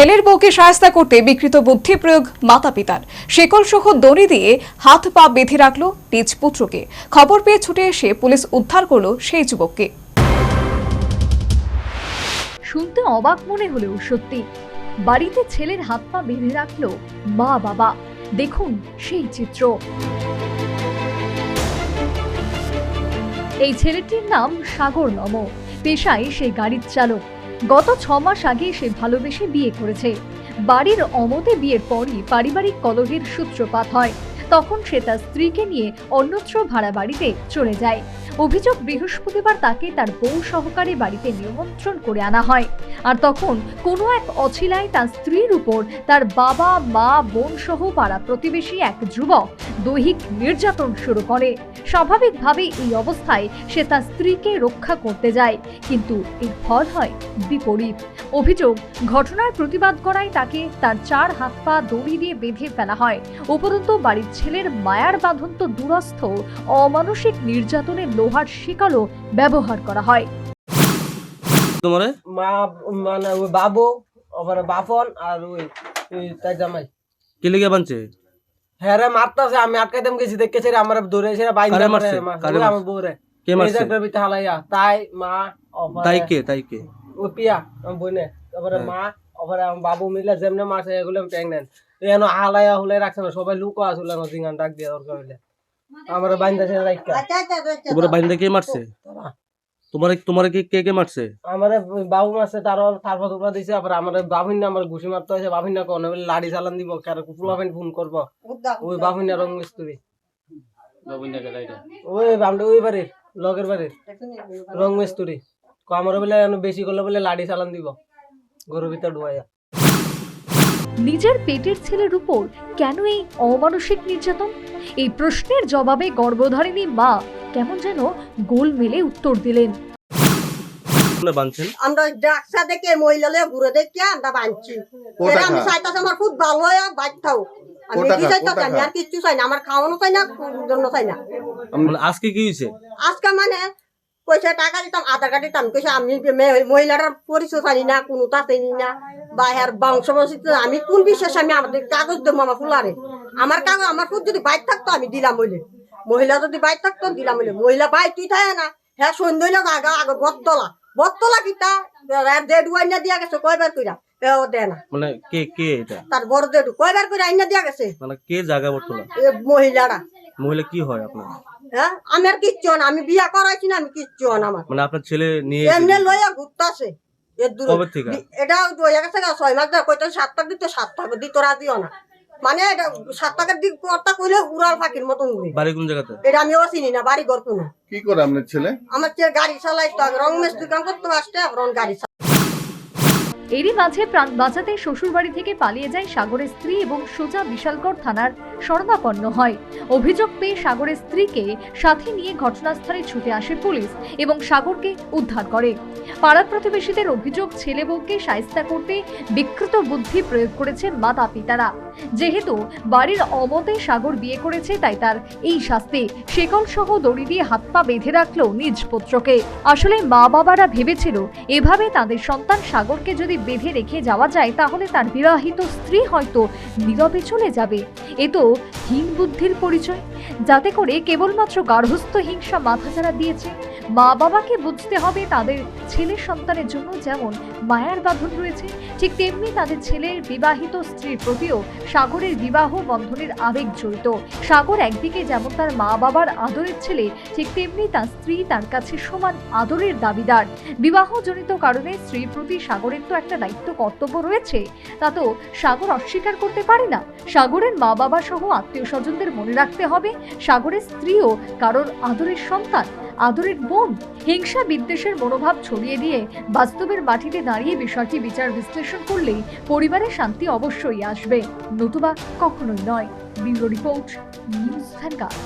ছেলের বউকে সায়স্তা করতে বিকৃত বুদ্ধি প্রয়োগ মাতা পিতার শেকল সহ দড়ি দিয়ে হাত পা বেঁধে রাখল নিজ পুত্রকে। খবর পেয়ে ছুটে এসে পুলিশ উদ্ধার করল সেই যুবককে। শুনতে অবাক মনে হলেও সত্যি। বাড়িতে ছেলের হাত পা বেঁধে রাখল মা বাবা। দেখুন সেই চিত্র। এই ছেলেটির নাম সাগর নম। পেশায় সে গাড়ির চালক। গত ছ মাস আগে সে ভালোবেসে বিয়ে করেছে। বাড়ির অমতে বিয়ের পরই পারিবারিক কলহের সূত্রপাত হয়। তখন সে তার স্ত্রীকে নিয়ে অন্যত্র ভাড়া বাড়িতে চলে যায়। অভিযোগ বৃহস্পতিবার তাকে তার বউ সহকারে বাড়িতে নিমন্ত্রণ করে আনা হয়। আর তখন কোনো এক অছিলায় তার স্ত্রীর উপর তার বাবা, মা, বোন সহ পাড়া প্রতিবেশী এক যুবক দৈহিক নির্যাতন শুরু করে। স্বাভাবিকভাবেই এই অবস্থায় সে তার স্ত্রীকে রক্ষা করতে যায়, কিন্তু এর ফল হয় বিপরীত। অভিযোগ, ঘটনার প্রতিবাদ করায় তাকে তার চার হাত পা দড়ি দিয়ে বেঁধে ফেলা হয়। উপরন্তু বাড়ির ছেলের মায়ার বাঁধন তো দূরস্থ, অমানসিক নির্যাতনের লোহার শিকালও ব্যবহার করা হয়। তোমারে? মা মানে ওই বাবু আবার বাপন আর ওই তাই জামাই। কি লেগে বানছে? হ্যাঁ রে মারতাছে আমি আটকাইতাম গেছি দেখেছি রে আমার ধরে এসে বাইন্দা কারে মারছে? আমার মারছে? বউরে। কে মারছে? ভিতরে হালাইয়া তাই মা অপরে তাই কে তাই কে? ওই পিয়া আমার বোনে তারপরে হ্যাঁ। মা তারপরে আমার বাবু মিলে যেমনে মারছে এগুলো প্রেগনেন্ট এন হালাইয়া হুলে রাখছে না সবাই লুকো আসলে জিঙ্গান ডাক দিয়ে দরকার হইলে। আমার বাইন্দা সে রাখা তোমার বাইন্দা কে মারছে? তোমার তোমার কে কে কে মারছে? আমার বাবু মারছে তারও তারপর টুকরা দিছে আবার আমার বাবিন আমার ঘুষি মারতে হয়েছে বাবিন না কোন লাড়ি চালান দিব কারও কুকুলা ফোন করব? ওই বাবিন রং মিস্ত্রি ওই আমরা ওই বাড়ির লগের বাড়ির। রং মিস্ত্রি কো আমার বলে এনো বেশি করলে বলে লাড়ি চালান দিব। গরুর ভিতর ডুবাইয়া। নিজের পেটের ছেলের উপর কেন এই অমানসিক নির্যাতন? এই প্রশ্নের জবাবে গর্ভধারিণী মা কেমন যেন গোল মেলে উত্তর দিলেন। আমরা ডাকসা দেখে মহিলালে ঘুরে দেখে আমরা বাঁধছি। আমি চাইতাছি আমার খুব ভালো হয় বাচ্চাও আমি কি চাইতাছি আমি আর কিচ্ছু চাই না আমার খাওয়ানো চাই না জন্য চাই না। আজকে কি হয়েছে? আজকে মানে পয়সা টাকা দিতাম আধার কার্ড দিতাম কইছে আমি মহিলাটার পরিচয় জানি না কোনো তা চিনি না। বা বংশ আমি কোন বিশ্বাস আমি আমাদের কাগজ দেবো আমার ফুলারে? আমার কাগজ আমার ফুল যদি বাইক থাকতো আমি দিলাম হইলে। মহিলা যদি বাইক থাকতো দিলাম হইলে। মহিলা বাইক তুই থাকে না। হ্যাঁ সন্ধ্যে লোক আগে আগে বটতলা। বটতলা কিতা দেড় আইনা দিয়া গেছে কয়বার কইরা? মানে কে কে এটা? তার বড় দেড় কয়বার করে আইনা দিয়া গেছে? মানে কে জায়গা বর্তমান মহিলারা। মহিলা কি হয় আপনার? হ্যাঁ আমি আর কিচ্ছু না আমি বিয়া করাইছি না আমি কিচ্ছু না আমার। মানে আপনার ছেলে নিয়ে এমনি লইয়া ঘুরতাছে। এর দূরে। এটা হয়ে গেছে ছয় মাস ধরে কইতে সাত টাকা দিতে সাত টাকা দিত রাজিও না। মানে এটা সাত টাকার দিক কথা কইলে উড়াল ফাঁকির মতন উড়ে। বাড়ি কোন জায়গাতে? এটা আমি চিনি না বাড়ি ঘর কোনো। কি করে আপনার ছেলে? আমার চেয়ে গাড়ি চালাই তো রং মেস দোকান করতে আসতে রং গাড়ি এরই মাঝে প্রাণ বাঁচাতে শ্বশুরবাড়ি থেকে পালিয়ে যায় সাগরের স্ত্রী এবং সোজা বিশালগড় থানার শরণাপন্ন হয়। অভিযোগ পেয়ে সাগরের স্ত্রীকে সাথে নিয়ে ঘটনাস্থলে ছুটে আসে পুলিশ এবং সাগরকে উদ্ধার করে। পাড়া প্রতিবেশীদের অভিযোগ ছেলে বউকে সায়স্তা করতে বিকৃত বুদ্ধি প্রয়োগ করেছে মাতা পিতারা যেহেতু বাড়ির অমতে সাগর বিয়ে করেছে, তাই তার এই শাস্তি শেকল সহ দড়ি দিয়ে হাত পা বেঁধে রাখল নিজ পুত্রকে। আসলে মা বাবারা ভেবেছিল, এভাবে তাদের সন্তান সাগরকে যদি বেঁধে রেখে যাওয়া যায়, তাহলে তার বিবাহিত স্ত্রী হয়তো নীরবে চলে যাবে। এ তো হীন বুদ্ধির পরিচয়। যাতে করে কেবলমাত্র গার্হস্থ হিংসা মাথাচাড়া দিয়েছে। মা বাবাকে বুঝতে হবে তাদের ছেলের সন্তানের জন্য যেমন মায়ার বাঁধন রয়েছে, ঠিক তেমনি তাদের ছেলের বিবাহিত স্ত্রীর প্রতিও সাগরের বিবাহ বন্ধনের আবেগ জড়িত। সাগর একদিকে যেমন তার মা বাবার আদরের ছেলে, ঠিক তেমনি তার স্ত্রী তার কাছে সমান আদরের দাবিদার। বিবাহজনিত কারণে স্ত্রীর প্রতি সাগরের তো একটা দায়িত্ব, কর্তব্য রয়েছে। তা তো সাগর অস্বীকার করতে পারে না। সাগরের মা বাবা সহ আত্মীয় স্বজনদের মনে রাখতে হবে, সাগরের স্ত্রীও কারোর আদরের সন্তান, আদরের বোন। হিংসা বিদ্বেষের মনোভাব ছড়িয়ে দিয়ে বাস্তবের মাটিতে দাঁড়িয়ে বিষয়টি বিচার বিশ্লেষণ করলেই পরিবারের শান্তি অবশ্যই আসবে। নতুবা কখনোই নয়। Bureau report, news vanguard